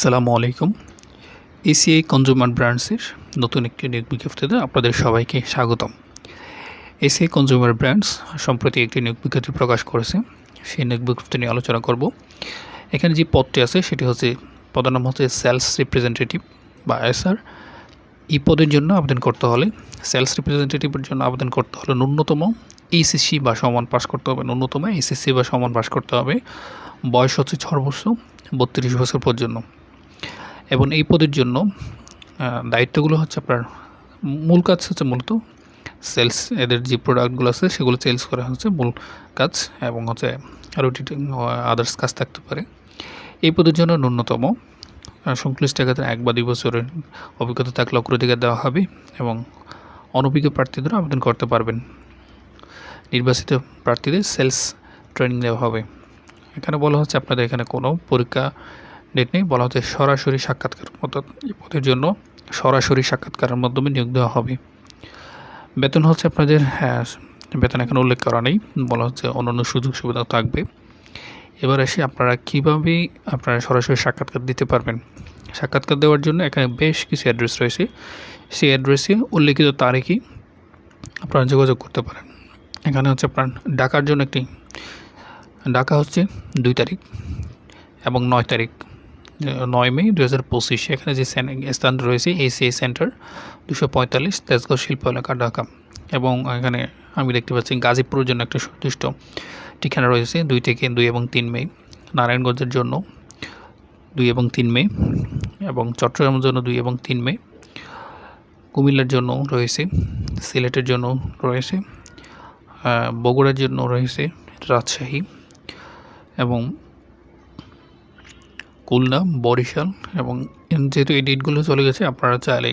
আসসালামু আলাইকুম। ACI consumer ব্র্যান্ডসের নতুন একটি নিয়োগ বিজ্ঞপ্তিতে আপনাদের সবাইকে স্বাগতম। এসিআই কনজিউমার ব্র্যান্ডস সম্প্রতি একটি নিয়োগ বিজ্ঞপ্তি প্রকাশ করেছে। সেই নিয়োগ বিজ্ঞপ্তি নিয়ে আলোচনা করব। এখানে যে পদটি আছে, সেটি হচ্ছে, পদের নাম হচ্ছে সেলস রিপ্রেজেন্টেটিভ বা এসআর। এই পদের জন্য আবেদন করতে হলে, সেলস রিপ্রেজেন্টেটিভের জন্য আবেদন করতে হলে ন্যূনতম এইচএসসি বা সমান পাস করতে হবে। ন্যূনতম এইচএসসি বা সমান পাস করতে হবে। বয়স হচ্ছে বছর, বত্রিশ বছর পর্যন্ত। এবং এই পদের জন্য দায়িত্বগুলো হচ্ছে আপনার মূল কাজ হচ্ছে মূলত সেলস এদের যে প্রোডাক্টগুলো আছে সেগুলো সেলস করা হচ্ছে মূল কাজ এবং হচ্ছে আরও আদার্স কাজ থাকতে পারে। এই পদের জন্য ন্যূনতম সংশ্লিষ্ট ক্ষেত্রে এক বা দুই বছরের অভিজ্ঞতা থাকলে অগ্রাধিকার দেওয়া হবে এবং অনভিজ্ঞ প্রার্থীদেরও আবেদন করতে পারবেন। নির্বাচিত প্রার্থীদের সেলস ট্রেনিং দেওয়া হবে। এখানে বলা হচ্ছে আপনাদের এখানে কোনো পরীক্ষা ডেট নেই, বলা হচ্ছে সরাসরি সাক্ষাৎকার অর্থাৎ এই পদের জন্য সরাসরি সাক্ষাৎকারের মাধ্যমে নিয়োগ দেওয়া হবে। বেতন হচ্ছে আপনাদের হ্যাঁ বেতন এখানে উল্লেখ করা নেই, বলা হচ্ছে অন্যান্য সুযোগ সুবিধা থাকবে। এবার এসে আপনারা কীভাবে আপনারা সরাসরি সাক্ষাৎকার দিতে পারবেন। সাক্ষাৎকার দেওয়ার জন্য এখানে বেশ কিছু অ্যাড্রেস রয়েছে। সেই অ্যাড্রেসে উল্লেখিত তারিখই আপনারা যোগাযোগ করতে পারেন। এখানে হচ্ছে আপনার ডাকার জন্য একটি, ডাকা হচ্ছে দুই তারিখ এবং নয় তারিখ। নয় মে দু হাজার পঁচিশ, এখানে যে স্থান রয়েছে এসিআই সেন্টার দুশো পঁয়তাল্লিশ, তেজগাঁও শিল্প এলাকা, ঢাকা। এবং এখানে আমি দেখতে পাচ্ছি গাজীপুরের জন্য একটা সুনির্দিষ্ট ঠিকানা রয়েছে, দুই থেকে দুই এবং তিন মে, নারায়ণগঞ্জের জন্য দুই এবং তিন মে, এবং চট্টগ্রামের জন্য দুই এবং তিন মে, কুমিল্লার জন্য রয়েছে, সিলেটের জন্য রয়েছে বগুড়ার জন্য রয়েছে, রাজশাহী, এবং খুলনা, বরিশাল এবং যেহেতু এই ডেটগুলো চলে গেছে, আপনারা চাইলে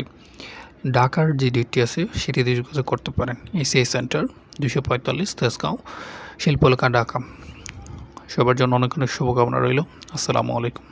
ঢাকার যে ডেটটি আছে, সেটি দিয়ে যোগাযোগ করতে পারেন। এসিআই সেন্টার দুশো পঁয়তাল্লিশ, তেজগাঁও শিল্পলেখা ঢাকা। সবার জন্য অনেক অনেক শুভকামনা রইল। আসসালামু আলাইকুম।